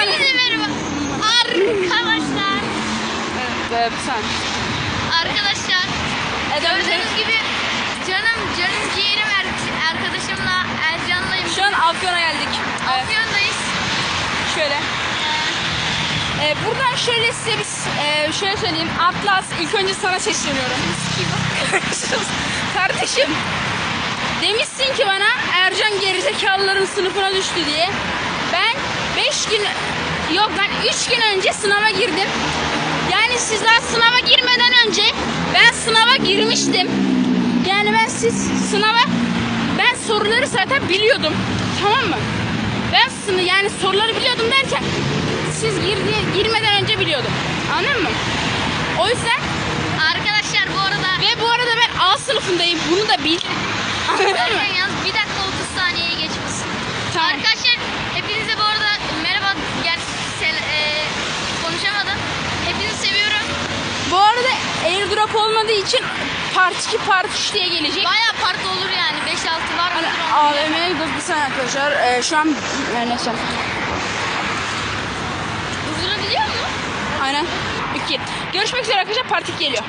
Hepinize merhaba. Arkadaşlar. Evet, e, saniye. Arkadaşlar. Evet, Gördüğünüz gibi canım canım ciğerim er- arkadaşımla Ercan'layım. Şu an Afyon'a geldik. Evet, Afyon'dayız. şöyle. E, buradan şöyle size bir e, şöyle söyleyeyim. Atlas ilk önce sana sesleniyorum. Kardeşim. Demişsin ki bana Ercan gerizekalıların sınıfına düştü diye. Ben 5 gün yok ben 3 gün önce sınava girdim. Yani siz daha sınava girmeden önce ben sınava girmiştim. Yani ben siz sınava ben soruları zaten biliyordum. Tamam mı? Ben sını yani soruları biliyordum derken siz girdi, girmeden önce biliyordum. Anladın mı? O yüzden Arkadaşlar bu arada ve bu arada ben A sınıfındayım. Bunu da bil. Olmadığı için part 2 part 3 diye gelecek. Bayağı parti olur yani 5-6 var Hani? AVM'ye saniye arkadaşlar. Ee, şu an yani neyse. Hızını biliyor musun? Aynen. 2. Görüşmek üzere arkadaşlar part 2 geliyor.